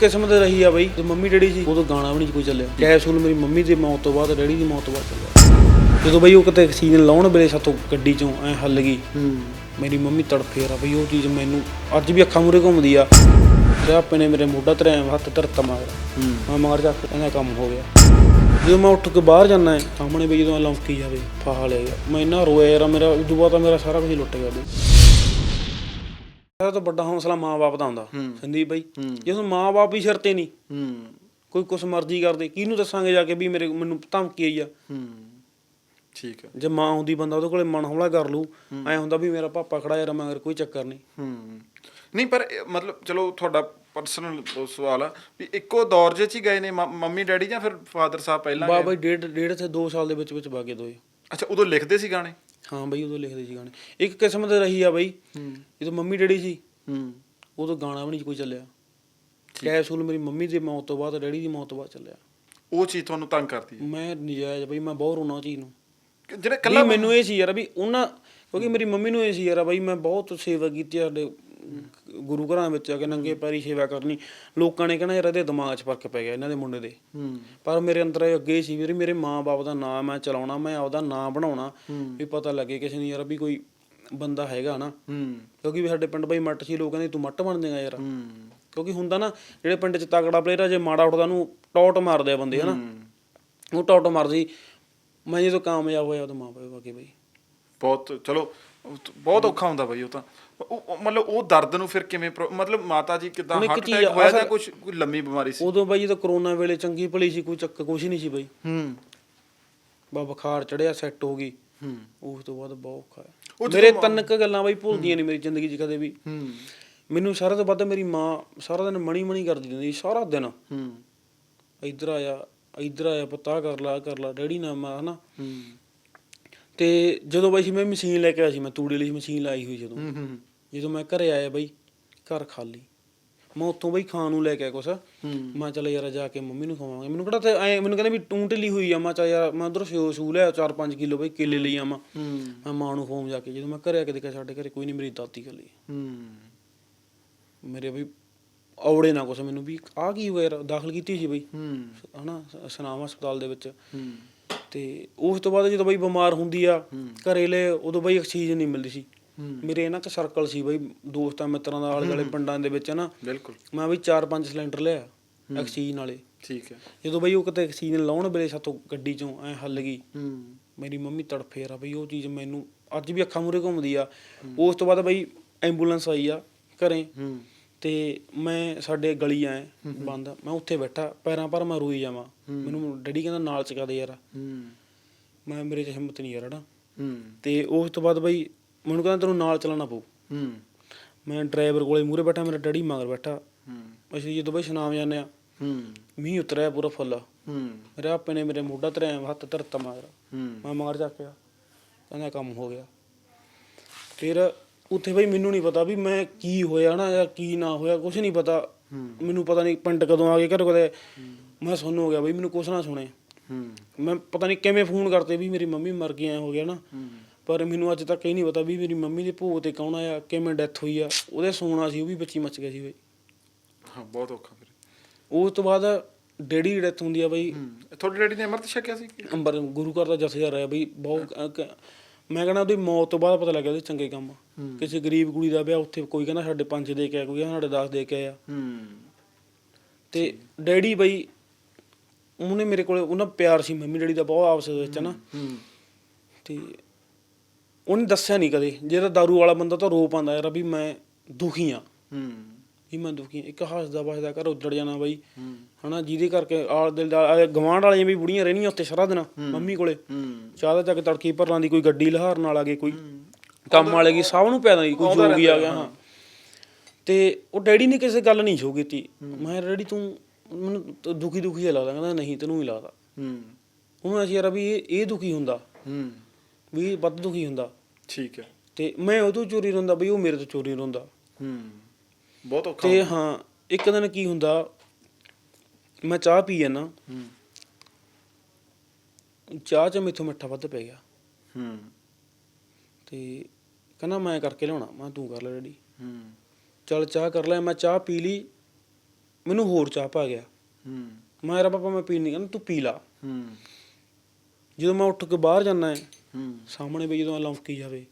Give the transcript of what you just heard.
ਕਿਸਮਤ ਰਹੀ ਆ ਬਈ। ਤੇ ਮੰਮੀ ਡੈਡੀ ਸੀ ਉਦੋਂ ਗਾਣਾ ਵੀ ਨਹੀਂ ਕੋਈ ਚੱਲਿਆ। ਕੈਪਸੂਲ ਮੇਰੀ ਮੰਮੀ ਦੀ ਮੌਤ ਤੋਂ ਬਾਅਦ ਡੈਡੀ ਦੀ ਮੌਤ ਤੋਂ ਬਾਅਦ ਚੱਲਿਆ। ਜਦੋਂ ਬਈ ਉਹ ਕਿਤੇ ਸੀਜ਼ਨ ਲਾਉਣ ਵੇਲੇ ਸਾਤੋਂ ਗੱਡੀ ਚੋਂ ਐ ਹੱਲ ਗਈ। ਹੂੰ। ਮੇਰੀ ਮੰਮੀ ਤੜਫੇ ਰਾ ਬਈ ਉਹ ਚੀਜ਼ ਮੈਨੂੰ ਅੱਜ ਵੀ ਅੱਖਾਂ ਮੂਰੇ ਘੁੰਮਦੀ ਆ। ਤੇ ਆਪੇ ਨੇ ਮੇਰੇ ਮੋਢਾ ਤੇ ਐਂ ਹੱਥ ਧਰਤਾ ਮਾਰ ਹੂੰ। ਮੈਂ ਮਾਰ ਜਾ ਕੇ ਕੰਮ ਹੋ ਗਿਆ। ਜਦੋਂ ਮੈਂ ਉੱਠ ਕੇ ਬਾਹਰ ਜਾਂਦਾ ਸਾਹਮਣੇ ਬਈ ਜਦੋਂ ਲੌਂਕੀ ਜਾਵੇ ਫਾਹਾ ਲੈ ਗਿਆ। ਮੈਂ ਇੰਨਾ ਰੋਇਆ ਯਾਰ ਮੇਰਾ ਉਦੋਂ ਬਾਅਦ ਤਾਂ ਮੇਰਾ ਸਾਰਾ ਕੁਝ ਲੁੱਟ ਗਿਆ ਬਈ। ਸਾਰਾ ਤੋਂ ਵੱਡਾ ਹੌਸਲਾ ਮਾਂ-ਬਾਪ ਦਾ ਹੁੰਦਾ। ਸੰਦੀਪ ਬਈ ਜਦੋਂ ਮਾਂ-ਬਾਪ ਹੀ ਸਿਰ ਤੇ ਨਹੀਂ ਹੂੰ। ਕੋਈ ਕੁਛ ਮਰਜ਼ੀ ਕਰਦੇ ਕਿਹਨੂੰ ਦੱਸਾਂਗੇ ਜਾ ਕੇ ਵੀ ਮੇਰੇ ਮੈਨੂੰ ਧਮਕੀ ਆਈ ਆ? ਹੂੰ। ਠੀਕ ਹੈ ਜੇ ਮਾਂ ਹੁੰਦੀ ਬੰਦਾ ਉਹਦੇ ਕੋਲੇ ਮਨ ਹੌਲਾ ਕਰ ਲੂ ਐ ਹੁੰਦਾ ਵੀ ਮੇਰਾ ਪਾਪਾ ਖੜਾ ਯਾਰ ਮਗਰ ਕੋਈ ਚੱਕਰ ਨਹੀਂ। ਹੂੰ। ਨਹੀਂ ਪਰ ਮਤਲਬ ਚਲੋ ਤੁਹਾਡਾ ਪਰਸਨਲ ਸਵਾਲ ਆ ਵੀ ਇੱਕੋ ਦੌਰ ਜੇ ਚ ਹੀ ਗਏ ਨੇ ਮੰਮੀ ਡੈਡੀ ਜਾਂ ਫਿਰ ਫਾਦਰ ਸਾਹਿਬ ਪਹਿਲਾਂ? ਬਾਬਾ ਡੇਢ ਡੇਢ ਤੇ 2 ਸਾਲ ਦੇ ਵਿੱਚ ਵਿੱਚ ਬਾਗੇ ਦੋਏ। ਅੱਛਾ ਉਦੋਂ ਲਿਖਦੇ ਸੀ ਗਾਣੇ? ਹਾਂ ਬਈ ਉਦੋਂ ਲਿਖਦੇ ਸੀ ਗਾਣੇ। ਇੱਕ ਕਿਸਮਤ ਰਹੀ ਆ ਬਈ ਹੂੰ। ਜਦੋਂ ਮੰਮੀ ਡੈਡੀ ਸੀ ਹੂੰ। ਉਦੋਂ ਗਾਣਾ ਵੀ ਨਹੀਂ ਕੋਈ ਚੱਲਿਆ। ਕੈਪਸੂਲ ਮੇਰੀ ਮੰਮੀ ਦੀ ਮੌਤ ਤੋਂ ਬਾਅਦ ਡੈਡੀ ਦੀ ਮੌਤ ਤੋਂ ਬਾਅਦ ਚੱਲਿਆ। ਉਹ ਚੀਜ਼ ਤੁਹਾਨੂੰ ਤੰਗ ਕਰਦੀ ਹੈ ਮੈਂ ਨਜਾਇਜ਼ ਬਈ ਮੈਂ ਬਹੁਤ ਰੋਣਾ ਚੀਜ਼ ਨੂੰ। ਜਿਹੜੇ ਕੱਲਾ ਮੈਨੂੰ ਇਹ ਸੀ ਯਾਰ ਵੀ ਉਹਨਾਂ ਕਿਉਂਕਿ ਮੇਰੀ ਮੰਮੀ ਨੂੰ ਇਹ ਸੀ ਯਾਰ ਬਈ ਮੈਂ ਬਹੁਤ ਸੇਵਾ ਕੀਤੀ ਸਾਡੇ ਗੁਰੂ ਘਰਾਂ ਵਿੱਚ ਆ ਕੇ ਨੰਗੇ ਪੈਰੀ ਸੇਵਾ ਕਰਨੀ ਲੋਕਾਂ ਨੇ ਕਹਿਣਾ ਯਾਰ ਇਹਦੇ ਦਿਮਾਗ 'ਚ ਫ਼ਰਕ ਪੈ ਗਿਆ ਇਹਨਾਂ ਦੇ ਮੁੰਡੇ ਦੇ। ਪਰ ਮੇਰੇ ਅੰਦਰ ਇਹ ਅੱਗੇ ਸੀ ਵੀਰੇ ਮੇਰੇ ਮਾਂ-ਬਾਪ ਦਾ ਨਾਮ ਮੈਂ ਚਲਾਉਣਾ ਮੈਂ ਆਪਦਾ ਨਾਮ ਬਣਾਉਣਾ ਵੀ ਪਤਾ ਲੱਗੇ ਕਿਸੇ ਨੂੰ ਯਾਰ ਵੀ ਕੋਈ ਬੰਦਾ ਹੈਗਾ ਨਾ। ਕਿਉਂਕਿ ਵੀ ਸਾਡੇ ਪਿੰਡ ਬਈ ਮੱਟ ਸੀ ਲੋਕ ਕਹਿੰਦੇ ਤੂੰ ਮੱਟ ਬਣ ਜਾਏਗਾ ਯਾਰ। ਕਿਉਂਕਿ ਹੁੰਦਾ ਨਾ ਜਿਹੜੇ ਪਿੰਡ 'ਚ ਤਗੜਾ ਪਲੇਅਰ ਆ ਜੇ ਮਾੜਾ ਉੱਠਦਾ ਨੂੰ ਟੌਟ ਮਾਰਦੇ ਆ ਬੰਦੇ ਹਨਾ। ਉਹ ਟੌਟ ਮਾਰਦੀ। ਮੈਂ ਜਦੋਂ ਕਾਮਯਾਬ ਹੋਇਆ ਉਦੋਂ ਮਾਂ ਪਿਓ ਵਾਕੇ ਬਈ। ਬਹੁਤ ਚਲੋ ਬਹੁਤ ਔਖਾ ਹੁੰਦਾ ਬਈ ਉਹ ਤਾਂ। ਉਹ- ਮਤਲਬ ਉਹ ਦਰਦ ਨੂੰ ਫਿਰ ਕਿਵੇਂ ਮਤਲਬ ਮਾਤਾ ਜੀ ਕਿਦਾਂ ਹਾਰਟ ਅਟੈਕ ਹੋਇਆ ਜਾਂ ਕੁਝ ਕੋਈ ਲੰਮੀ ਬਿਮਾਰੀ ਸੀ? ਉਦੋਂ ਬਈ ਜਦੋਂ ਕਰੋਨਾ ਵੇਲੇ ਚੰਗੀ ਭਲੀ ਸੀ ਕੋਈ ਚੱਕ ਕੁਛ ਨਹੀਂ ਸੀ ਬਈ। ਹੂੰ। ਬਾ ਬੁਖਾਰ ਚੜਿਆ ਸੈੱਟ ਹੋ ਗਈ। ਹੂੰ। ਉਸ ਤੋਂ ਬਾਅਦ ਬਹੁਤ ਔਖਾ ਹੈ। ਮੇਰੇ ਤਿੰਨ ਕੁ ਗੱਲਾਂ ਬਈ ਭੁੱਲਦੀਆਂ ਨਹੀਂ ਮੇਰੀ ਜ਼ਿੰਦਗੀ 'ਚ ਕਦੇ ਵੀ। ਹੂੰ। ਮੈਨੂੰ ਸਾਰਾ ਤੋਂ ਵੱਧ ਮੇਰੀ ਮਾਂ ਸਾਰਾ ਦਿਨ ਮਣੀ ਮਣੀ ਕਰਦੀ ਰਹਿੰਦੀ ਸਾਰਾ ਦਿਨ। ਹੂੰ। ਇੱਧਰ ਆਇਆ ਇੱਧਰ ਆਇਆ ਪਤਾ ਕਰ ਲਾ ਕਰ ਲਾ ਡੈਡੀ ਨਾ ਮੈਂ ਹਨਾ। ਹੂੰ। ਤੇ ਜਦੋਂ ਬਈ ਸੀ ਮੈਂ ਮਸ਼ੀਨ ਲੈ ਕੇ ਆਇਆ ਸੀ ਮੈਂ ਤੂੜੀ ਲਈ ਮਸ਼ੀਨ ਲਾਈ ਹੋਈ ਜਦੋਂ। ਹੂੰ ਹੂੰ ਜਦੋਂ ਮੈਂ ਘਰੇ ਆਇਆ ਬਈ ਘਰ ਖਾਲੀ। ਮੈਂ ਉੱਥੋਂ ਬਈ ਖਾਣ ਨੂੰ ਲੈ ਕੇ ਆਇਆ ਕੁਛ। ਹੂੰ। ਮੈਂ ਚੱਲ ਯਾਰ ਜਾ ਕੇ ਮੰਮੀ ਨੂੰ ਖਵਾਵਾਂਗੇ। ਮੈਨੂੰ ਕਿਹੜਾ ਤੇ ਐ ਮੈਨੂੰ ਕਹਿੰਦੇ ਵੀ ਤੂੰ ਢਿੱਲੀ ਹੋਈ ਆ। ਮੈਂ ਚੱਲ ਯਾਰ ਮੈਂ ਉਧਰ ਸਿਓ ਸੂ ਲਿਆ 4-5 ਕਿਲੋ ਬਈ ਕੇਲੇ ਲਈ ਆਵਾਂ ਹੂੰ। ਮੈਂ ਮਾਂ ਨੂੰ ਖਵਾਉਂ ਜਾ ਕੇ ਜਦੋਂ ਮੈਂ ਘਰੇ ਆ ਕੇ ਦੇਖਿਆ ਸਾਡੇ ਘਰੇ ਕੋਈ ਨਹੀਂ ਮੇਰੀ ਦਾਦੀ ਕੱਲੀ ਹੂੰ। ਮੇਰੇ ਬਈ ਔੜੇ ਨਾ ਕੁਛ। ਮੈਨੂੰ ਵੀ ਆ ਕੀ ਹੋਇਆ ਯਾਰ ਦਾਖਲ ਕੀਤੀ ਸੀ ਬਈ। ਹੂੰ। ਹਨਾ ਸ- ਸਨਾਮ ਹਸਪਤਾਲ ਦੇ ਵਿੱਚ। ਹੂੰ। ਤੇ ਉਸ ਤੋਂ ਬਾਅਦ ਜਦੋਂ ਬਈ ਬਿਮਾਰ ਹੁੰਦੀ ਆ ਘਰੇ ਲੈ ਉਦੋਂ ਬਈ ਆਕਸੀਜਨ ਨਹੀਂ ਮਿਲਦੀ ਸੀ। ਮੇਰੇ ਨਾ ਕਿ ਸਰਕਲ ਸੀ ਬਈ ਦੋਸਤਾਂ ਮਿੱਤਰਾਂ ਦਾ ਆਲੇ ਦੁਆਲੇ ਪਿੰਡਾਂ ਦੇ ਵਿੱਚ ਨਾ। ਬਿਲਕੁਲ। ਮੈਂ ਬਈ 4-5 ਸਿਲੰਡਰ ਲਿਆ ਆਕਸੀਜਨ ਵਾਲੇ। ਠੀਕ ਹੈ। ਜਦੋਂ ਬਈ ਉਹ ਕਿਤੇ ਆਕਸੀਜਨ ਲਾਉਣ ਵੇਲੇ ਸਾਤੋਂ ਗੱਡੀ ਚੋਂ ਐ ਹੱਲ ਗਈ। ਮੇਰੀ ਮੰਮੀ ਤੜਫੇ ਰਾ ਬਈ ਉਹ ਚੀਜ਼ ਮੈਨੂੰ ਅੱਜ ਵੀ ਅੱਖਾਂ ਮੂਰੇ ਘੁੰਮਦੀ ਆ। ਉਸ ਤੋਂ ਬਾਅਦ ਬਈ ਐਂਬੂਲੈਂਸ ਆਈ ਆ ਘਰੇ। ਹੂੰ। ਤੇ ਮੈਂ ਸਾਡੇ ਗਲੀ ਆਏ ਬੰਦ। ਮੈਂ ਉੱਥੇ ਬੈਠਾ ਪੈਰਾਂ ਪਰ ਮੈਂ ਰੋਈ ਜਾਵਾਂ। ਮੈਨੂੰ ਡੈਡੀ ਕਹਿੰਦਾ ਨਾਲ ਚਕਾ ਦੇ ਯਾਰ। ਮੈਂ ਮੇਰੇ 'ਚ ਹਿੰਮਤ ਨਹੀਂ ਯਾਰ ਤੇ ਉਸ ਤੋਂ ਬਾਅਦ ਬਈ ਮੈਨੂੰ ਕਹਿੰਦਾ ਤੈਨੂੰ ਨਾਲ ਚੱਲਣਾ ਪਊ। ਮੈਂ ਡਰਾਈਵਰ ਕੋਲੇ ਮੂਰੇ ਬੈਠਾ ਮੇਰਾ ਡੈਡੀ ਮਗਰ ਬੈਠਾ। ਅਸੀਂ ਜਦੋਂ ਬਈ ਸੁਨਾਮ ਜਾਂਦੇ ਆ ਮੀਂਹ ਉਤਰਿਆ ਪੂਰਾ ਫੁੱਲ। ਮੇਰੇ ਆਪੇ ਨੇ ਮੇਰੇ ਮੋਢਾ ਤੇ ਹੱਥ ਧਰਤਾ ਮਾਰ ਹੂੰ। ਮੈਂ ਮਾਰ ਚੱਕਿਆ। ਕਹਿੰਦਾ ਕੰਮ ਹੋ ਗਿਆ। ਫਿਰ ਉੱਥੇ ਬਈ ਮੈਨੂੰ ਨਹੀਂ ਪਤਾ ਵੀ ਮੈਂ ਕੀ ਹੋਇਆ ਨਾ ਜਾਂ ਕੀ ਨਾ ਹੋਇਆ ਕੁਝ ਨਹੀਂ ਪਤਾ। ਮੈਨੂੰ ਪਤਾ ਨਹੀਂ ਪਿੰਡ ਕਦੋਂ ਆ ਗਏ ਘਰ ਕਦੇ ਮੈਂ ਸੁਣ ਹੋ ਗਿਆ ਬਈ ਮੈਨੂੰ ਕੁਛ ਨਾ ਸੁਣੇ। ਮੈਂ ਪਤਾ ਨਹੀਂ ਕਿਵੇਂ ਫੋਨ ਕਰਤੇ ਵੀ ਮੇਰੀ ਮੰਮੀ ਮਰ ਗਈ ਐ ਹੋ ਗਿਆ ਨਾ। ਪਰ ਮੈਨੂੰ ਅੱਜ ਤੱਕ ਇਹ ਨਹੀਂ ਪਤਾ ਵੀ ਮੇਰੀ ਮੰਮੀ ਦੇ ਭੋਗ ਤੇ ਕੌਣ ਆਇਆ ਕਿਵੇਂ ਡੈਥ ਹੋਈ ਆ ਉਹਦੇ ਸੋਨਾ ਸੀ ਉਹ ਵੀ ਬੱਚੀ ਮੱਚ ਗਿਆ ਸੀ ਬਈ। ਹਾਂ ਬਹੁਤ ਔਖਾ ਫਿਰ। ਉਸ ਤੋਂ ਬਾਅਦ ਡੈਡੀ ਦੀ ਡੈਥ ਹੁੰਦੀ ਆ ਬਈ। ਤੁਹਾਡੇ ਡੈਡੀ ਨੇ ਅਮਰਤ ਛਕਿਆ ਸੀ? ਅੰਬਰ ਗੁਰੂ ਘਰ ਦਾ ਜਥੇਦਾਰ ਹੈ ਬਈ ਬਹੁਤ ਮੈਂ ਕਹਿੰਦਾ ਉਹਦੀ ਮੌਤ ਤੋਂ ਬਾਅਦ ਪਤਾ ਲੱਗਿਆ ਉਹਦੇ ਚੰਗੇ ਕੰਮ। ਕਿਸੇ ਗਰੀਬ ਕੁੜੀ ਦਾ ਵਿਆਹ ਉੱਥੇ ਕੋਈ ਕਹਿੰਦਾ ਸਾਡੇ ਪੰਜ ਦੇ ਕੇ ਆਇਆ ਕੋਈ ਕਹਿੰਦਾ ਸਾਡੇ 10 ਦੇ ਕੇ ਆਇਆ। ਹੂੰ। ਤੇ ਡੈਡੀ ਬਈ ਉਹਨੇ ਮੇਰੇ ਕੋਲੇ ਉਹਨਾਂ ਪਿਆਰ ਸੀ ਮੰਮੀ ਡੈਡੀ ਦਾ ਬਹੁਤ ਆਪਸ ਵਿੱਚ ਨਾ। ਹੂੰ। ਤੇ ਉਹਨੇ ਦੱਸਿਆ ਨਹੀਂ ਕਦੇ ਜਿਹੜਾ ਦਾਰੂ ਵਾਲਾ ਬੰਦਾ ਤਾਂ ਰੋ ਪਾਉਂਦਾ ਯਾਰ ਵੀ ਮੈਂ ਦੁਖੀ ਆ ਹੂੰ। ਵੀ ਮੈਂ ਦੁਖੀ। ਇੱਕ ਹੱਸਦਾ ਵਸਦਾ ਘਰ ਉੱਜੜ ਜਾਣਾ ਬਾਈ। ਹਨਾ ਜਿਹਦੇ ਕਰਕੇ ਆਲ ਦਿਲ ਦਾ ਗਵਾਂਢ ਵਾਲੀਆਂ ਵੀ ਬੁੜੀਆਂ ਰਹਿਣੀਆਂ ਉੱਥੇ ਸਾਰਾ ਦਿਨ ਮੰਮੀ ਕੋਲੇ। ਹੂੰ। ਚਾਹ ਦਾ ਚੱਕ ਤੜਕੀ ਭਰ ਲਾਂਦੀ ਕੋਈ ਗੱਡੀ ਲਹਾਰ ਨਾਲ ਆ ਗਈ ਕੋਈ। ਕੰਮ ਵਾਲੇ ਕੀ ਸਭ ਨੂੰ ਪੈਦਾ ਕੋਈ ਜੋਗੀ ਆ ਗਿਆ ਹਾਂ। ਤੇ ਉਹ ਡੈਡੀ ਨੇ ਕਿਸੇ ਗੱਲ ਨਹੀਂ ਸ਼ੋ ਕੀਤੀ। ਮੈਂ ਡੈਡੀ ਤੂੰ ਮੈਨੂੰ ਤਾਂ ਦੁਖੀ ਦੁਖੀ ਜਿਹਾ ਲੱਗਦਾ ਕਹਿੰਦਾ ਨਹੀਂ ਤੈਨੂੰ ਹੀ ਲੱਗਦਾ। ਹੂੰ। ਉਹਨੂੰ ਅਸੀਂ ਯਾਰ ਵੀ ਇਹ ਇਹ ਦੁਖੀ ਹੁੰਦਾ। ਹੂੰ। ਵੀ ਇਹ ਵੱਧ ਦੁਖੀ ਹੁੰਦਾ। ਠੀਕ ਹੈ। ਤੇ ਮੈਂ ਉਹ ਤੋਂ ਚੋਰੀ ਰੋਂਦਾ ਬਈ ਉਹ ਮੇਰੇ ਤੋਂ ਚੋਰੀ ਰੋਂਦਾ। ਹੂੰ। ਬਹੁਤ ਔਖਾ ਤੇ ਹਾਂ ਇੱਕ ਦਿਨ ਕੀ ਹੁੰਦਾ ਮੈਂ ਚਾਹ ਪੀ ਜਾਂਦਾ। ਹੂੰ। ਚਾਹ ਚ ਮੈਥੋਂ ਮਿੱਠਾ ਵੱਧ ਪੈ ਗਿਆ। ਹੂੰ। ਤੇ ਕਹਿੰਦਾ ਮੈਂ ਕਰਕੇ ਲਿਆਉਣਾ ਮੈਂ ਤੂੰ ਕਰ ਲੈ ਡੈਡੀ ਹੂੰ। ਚੱਲ ਚਾਹ ਕਰ ਲੈ ਮੈਂ ਚਾਹ ਪੀ ਲਈ ਮੈਨੂੰ ਹੋਰ ਚਾਹ ਪਾ ਗਿਆ। ਹੂੰ। ਮੈਂ ਪਾਪਾ ਮੈਂ ਪੀਣੀ ਕਹਿੰਦਾ ਤੂੰ ਪੀ ਲਾ। ਹੂੰ। ਜਦੋਂ ਮੈਂ ਉੱਠ ਕੇ ਬਾਹਰ ਜਾਂਦਾ ਹੈ ਹੂੰ। ਸਾਹਮਣੇ ਬਈ ਜਦੋਂ ਲੰਫਕੀ ਜਾਵੇ